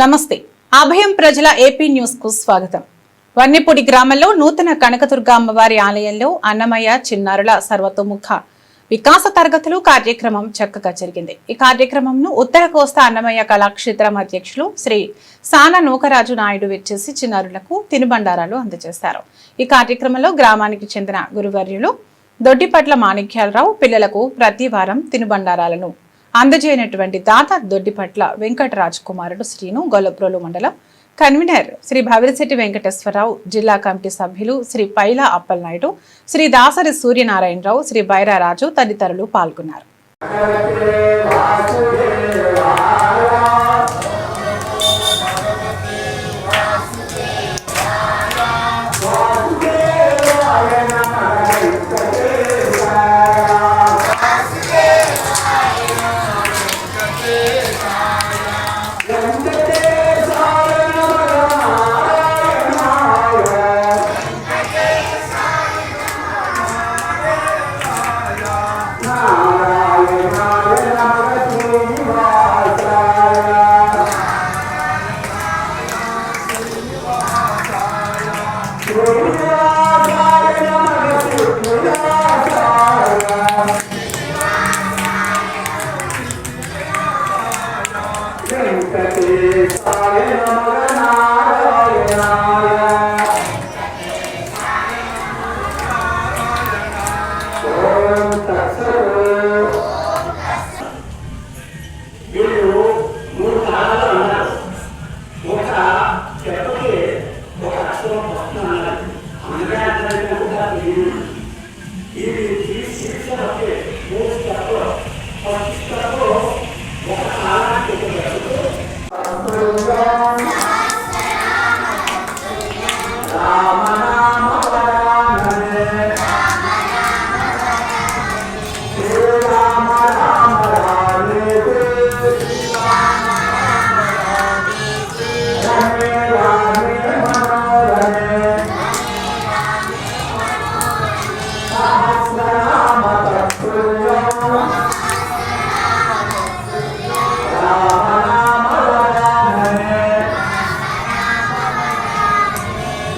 నమస్తే. అభయం ప్రజల ఏపీ న్యూస్కు స్వాగతం. వన్నెపూడి గ్రామంలో నూతన కనకదుర్గ అమ్మవారి ఆలయంలో అన్నమయ్య చిన్నారుల సర్వతోముఖ వికాస తరగతులు కార్యక్రమం చక్కగా జరిగింది. ఈ కార్యక్రమంను ఉత్తర కోస్తా అన్నమయ్య కళాక్షేత్రం అధ్యక్షులు శ్రీ సాన నూకరాజు నాయుడు విచ్చేసి చిన్నారులకు తినుబండారాలు అందజేశారు. ఈ కార్యక్రమంలో గ్రామానికి చెందిన గురువర్యులు దొడ్డిపట్ల మాణిక్యాలరావు పిల్లలకు ప్రతి వారం తినుబండారాలను అందజేయనటువంటి దాత దొడ్డిపట్ల వెంకటరాజ్ కుమారుడు శ్రీను గొల్లప్రోలు మండలం కన్వీనర్ శ్రీ భవిరిశెట్టి వెంకటేశ్వరరావు జిల్లా కమిటీ సభ్యులు శ్రీ పైల అప్పలనాయుడు శ్రీ దాసరి సూర్యనారాయణరావు శ్రీ బైరారాజు తదితరులు పాల్గొన్నారు. వెంకటేశాయ నమః